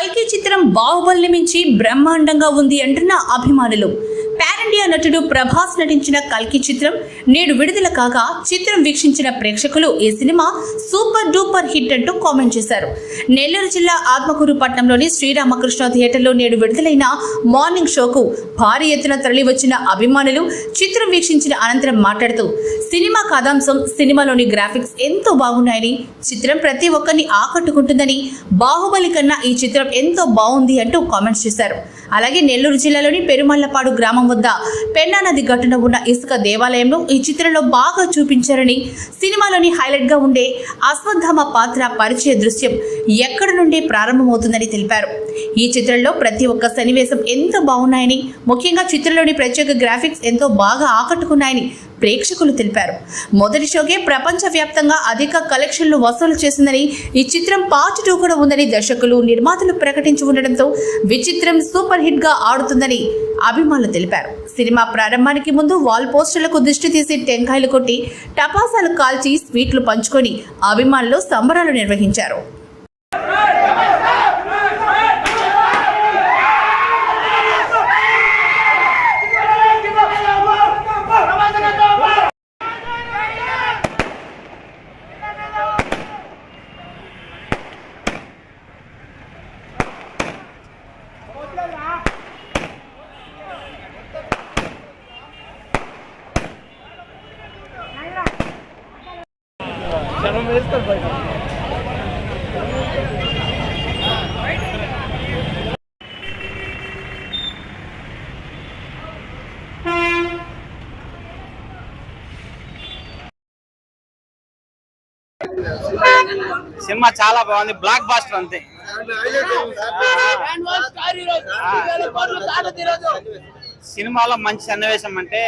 కల్కి చిత్రం బాహుబలిని మించి బ్రహ్మాండంగా ఉంది అంటున్న అభిమానులు. పాన్ నటుడు ప్రభాస్ నటించిన కల్కి చిత్రం నేడు విడుదల కాగా చిత్రం వీక్షించిన ప్రేక్షకులు ఈ సినిమా సూపర్ డూపర్ హిట్ అంటూ కామెంట్ చేశారు. నెల్లూరు జిల్లా ఆత్మకూరు పట్టణంలోని శ్రీరామకృష్ణ థియేటర్లో నేడు విడుదలైన మార్నింగ్ షోకు భారీ ఎత్తున తరలివచ్చిన అభిమానులు చిత్రం వీక్షించిన అనంతరం మాట్లాడుతూ సినిమా కథాంశం సినిమాలోని గ్రాఫిక్స్ ఎంతో బాగున్నాయని చిత్రం ప్రతి ఒక్కరిని ఆకట్టుకుంటుందని బాహుబలి కన్నా ఈ చిత్రం ఎంతో బాగుంది అంటూ కామెంట్స్ చేశారు. అలాగే నెల్లూరు జిల్లాలోని పెరుమల్లపాడు గ్రామం వద్ద పెన్నా నది గట్టున ఉన్న ఇసుక దేవాలయంలో ఈ చిత్రంలో బాగా చూపించారని సినిమాలోని హైలైట్గా ఉండే అశ్వత్థామ పాత్ర పరిచయ దృశ్యం ఎక్కడి నుండి ప్రారంభమవుతుందని తెలిపారు. ఈ చిత్రంలో ప్రతి ఒక్క సన్నివేశం ఎంత బాగున్నాయని ముఖ్యంగా చిత్రంలోని ప్రత్యేక గ్రాఫిక్స్ ఎంతో బాగా ఆకట్టుకున్నాయని ప్రేక్షకులు తెలిపారు. మొదటి షోకే ప్రపంచవ్యాప్తంగా అధిక కలెక్షన్లు వసూలు చేసిందని ఈ చిత్రం పార్ట్ టూ కూడా ఉందని దర్శకులు నిర్మాతలు ప్రకటించి ఉండడంతో విచిత్రం సూపర్ హిట్గా ఆడుతుందని అభిమానులు తెలిపారు. సినిమా ప్రారంభానికి ముందు వాల్ పోస్టర్లకు దృష్టి తీసి టెంకాయలు కొట్టి టపాసాలు కాల్చి స్వీట్లు పంచుకొని అభిమానులు సంబరాలు నిర్వహించారు. సినిమా చాలా బాగుంది. బ్లాక్ బాస్టర్ అంతే. సినిమాలో మంచి సన్నివేశం అంటే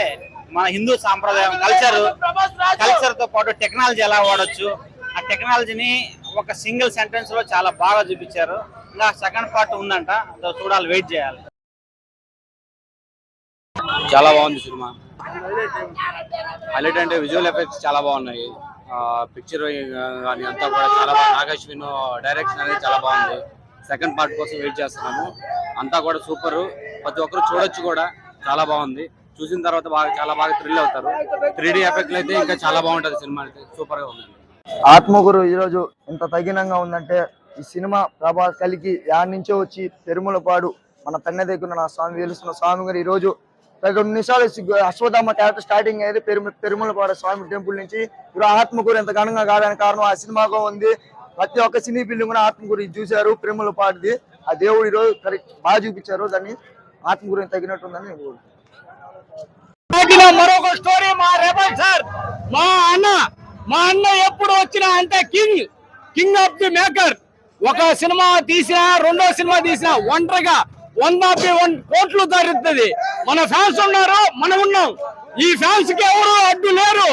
మన హిందూ సాంప్రదాయం కల్చర్ కల్చర్తో పాటు టెక్నాలజీ ఎలా వాడొచ్చు? ఆ టెక్నాలజీని ఒక సింగిల్ సెంటెన్స్లో చాలా బాగా చూపించారు. ఇంకా సెకండ్ పార్ట్ ఉందంట. అదో చూడాలి వెయిట్ చేయాలి. చాలా బాగుంది సినిమా. హైలైట్ అంటే విజువల్ ఎఫెక్ట్స్ చాలా బాగున్నాయి. పిక్చర్ కానీ అంతా కూడా చాలా బాగా నాగశ్విన్ డైరెక్షన్ అనేది చాలా బాగుంది. సెకండ్ పార్ట్ కోసం వెయిట్ చేస్తున్నాము. అంతా కూడా సూపర్ ప్రతి ఒక్కరు చూడొచ్చు కూడా. చాలా బాగుంది. చూసిన తర్వాత బాగా చాలా బాగా థ్రిల్ అవుతారు. త్రీడీ ఎఫెక్ట్లు అయితే ఇంకా చాలా బాగుంటుంది సినిమా అయితే. సూపర్గా ఉంది. ఆత్మగురు ఈరోజు ఇంత తగినంగా ఉందంటే ఈ సినిమా ప్రభాస్ కలికి యాడ్ నుంచో వచ్చి పెరుమలపాడు మన పెన్న దగ్గర నా స్వామి వెలుస్తున్న స్వామి గారు ఈరోజు రెండు నిమిషాలు అశ్వధామ క్యారెక్టర్ స్టార్టింగ్ అయ్యేది పెరుమ పెరుమలపాడు స్వామి టెంపుల్ నుంచి. ఈరోజు ఆత్మకూరు ఎంత ఘనంగా కావడానికి కారణం ఆ సినిమాగా ఉంది. ప్రతి ఒక్క సినీ బిల్డింగ్ కూడా ఆత్మకూరు ఇది చూశారు పెరుమలపాడుది ఆ దేవుడు ఈరోజు కరెక్ట్ బాగా చూపించారు. దాన్ని ఆత్మకూరు తగినట్టుందని నేను కోరుకుంటున్నాను. మరొక స్టోరీ మా రెబల్ సార్. మా అన్న మా అన్న ఎప్పుడు వచ్చినా అంటే king king of the maker. ఒక సినిమా తీసినా రెండో సినిమా తీసినా ఒంటరిగా వంద వన్ కోట్లు ధరుతుంది మన ఫ్యాన్స్ ఉన్నారు మనం ఉన్నాం. ఈ ఫ్యాన్స్కి ఎవరు అడ్డు లేరు.